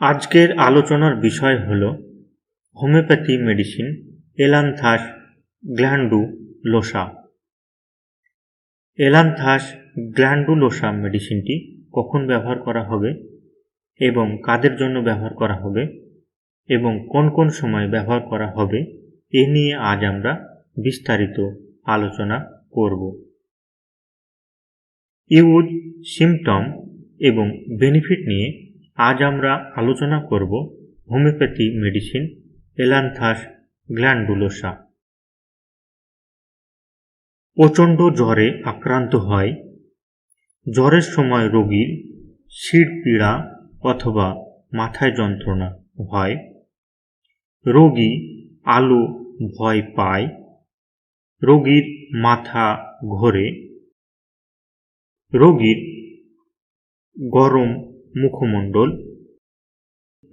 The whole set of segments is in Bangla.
আজকের আলোচনার বিষয় হল হোমিওপ্যাথি মেডিসিন, এলান্থাস গ্ল্যান্ডুলোসা। এলান্থাস গ্ল্যান্ডুলোসা মেডিসিনটি কখন ব্যবহার করা হবে এবং কাদের জন্য ব্যবহার করা হবে এবং কোন কোন সময় ব্যবহার করা হবে, এ নিয়ে আজ আমরা বিস্তারিত আলোচনা করব। ইউজ, সিমটম এবং বেনিফিট নিয়ে আজ আমরা আলোচনা করব হোমিওপ্যাথি মেডিসিন, এলান্থাস গ্ল্যান্ডুলোসা। প্রচণ্ড জ্বরে আক্রান্ত হয়। জ্বরের সময় রোগীর শির পীড়া অথবা মাথায় যন্ত্রণা হয়। রোগী আলো ভয় পায়। রোগীর মাথা ঘোরে। রোগীর গরম মুখমণ্ডল।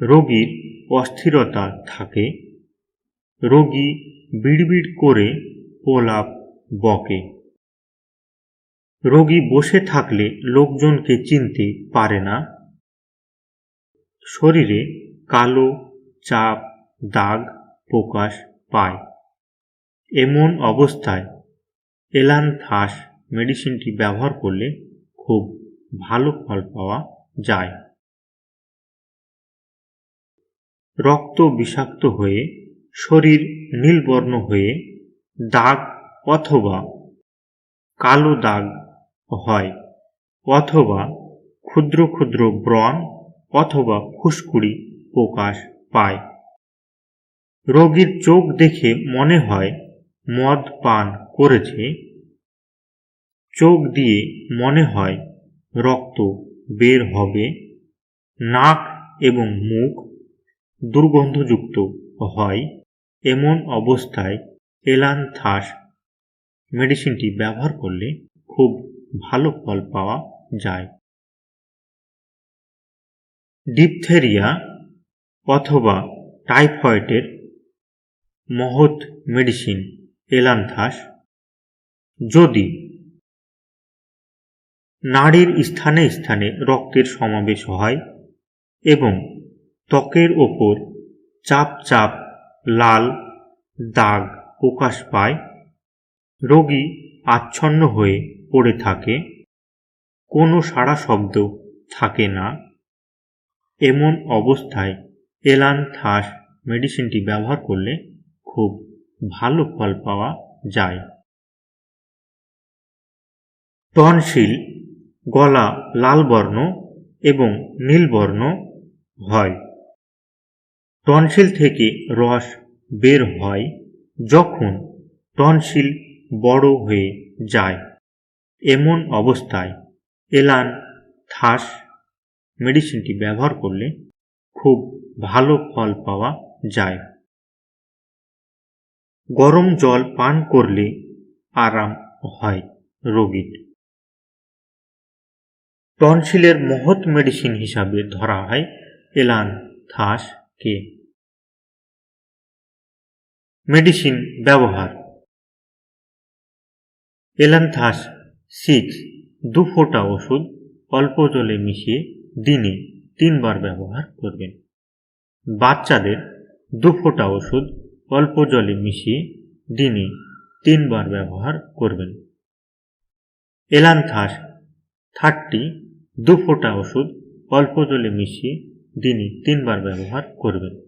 রোগীর অস্থিরতা থাকে। রোগী বিড়বিড় করে প্রলাপ বকে। রোগী বসে থাকলে লোকজনকে চিনতে পারে না। শরীরে কালো চাপ, দাগ প্রকাশ পায়। এমন অবস্থায় এলানথাস মেডিসিনটি ব্যবহার করলে খুব ভালো ফল পাওয়া যায়। রক্ত বিষাক্ত হয়ে, শরীর নীলবর্ণ হয়ে, দাগ অথবা কালো দাগ হয়, অথবা ক্ষুদ্র ক্ষুদ্র ব্রণ অথবা ফুসকুড়ি প্রকাশ পায়। রোগীর চোখ দেখে মনে হয়, মদ পান করেছে। চোখ দিয়ে মনে হয়, রক্ত বের হবে, নাক এবং মুখ দুর্গন্ধযুক্ত হয়, এমন অবস্থায় এলানথাস মেডিসিনটি ব্যবহার করলে খুব ভালো ফল পাওয়া যায়। ডিপথেরিয়া অথবা টাইফয়েডের মহৎ মেডিসিন এলানথাস যদি নাড়ির স্থানে স্থানে রক্তের সমাবেশ হয় এবং ত্বকের ওপর চাপ চাপ, লাল, দাগ প্রকাশ পায়। রোগী আচ্ছন্ন হয়ে পড়ে থাকে। কোনো সাড়া শব্দ থাকে না। এমন অবস্থায় এলান থাস মেডিসিনটি ব্যবহার করলে খুব ভালো ফল পাওয়া যায়। টনসিল গলা লাল বর্ণ এবং নীলবর্ণ হয়। টনসিল থেকে রস বের হয় যখন টনসিল বড় হয়ে যায়। এমন অবস্থায় এলান, থাস, মেডিসিনটি ব্যবহার করলে খুব ভালো ফল পাওয়া যায়। গরম জল পান করলে আরাম হয় রোগীর। টনসিলের মহৎ মেডিসিন হিসাবে ধরা হয় এলান থাসকে মেডিসিন ব্যবহার। এলান্থাস সিক্স দু ফোঁটা ওষুধ, অল্প জলে মিশিয়ে দিনে তিনবার ব্যবহার করবেন। বাচ্চাদের দু ফোঁটা ওষুধ, অল্প জলে মিশিয়ে দিনে তিনবার ব্যবহার করবেন। এলান্থাস থার্টি দু ফোঁটা ওষুধ অল্প জলে মিশিয়ে দিনে তিনবার ব্যবহার করবেন।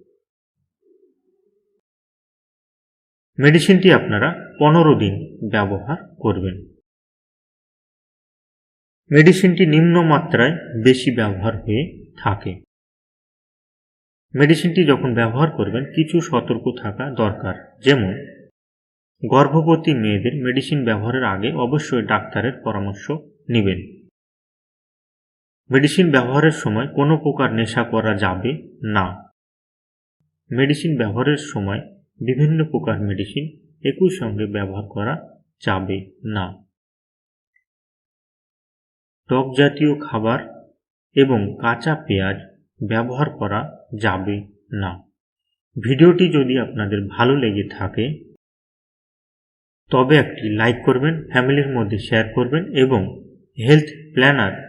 মেডিসিনটি আপনারা পনেরো দিন ব্যবহার করবেন। মেডিসিনটি নিম্নমাত্রায় বেশি ব্যবহার হয়ে থাকে। মেডিসিনটি যখন ব্যবহার করবেন, কিছু সতর্ক থাকা দরকার। যেমন, গর্ভবতী মেয়েদের মেডিসিন ব্যবহারের আগে অবশ্যই ডাক্তারের পরামর্শ নেবেন। মেডিসিন ব্যবহারের সময় কোনো প্রকার নেশা করা যাবে না। মেডিসিন ব্যবহারের সময় বিভিন্ন প্রকার মেডিসিন একই সঙ্গে ব্যবহার করা যাবে না। টক জাতীয় খাবার এবং কাঁচা পেঁয়াজ ব্যবহার করা যাবে না। ভিডিওটি যদি আপনাদের ভালো লেগে থাকে, তবে একটি লাইক করবেন, ফ্যামিলির মধ্যে শেয়ার করবেন এবং হেলথ প্ল্যানার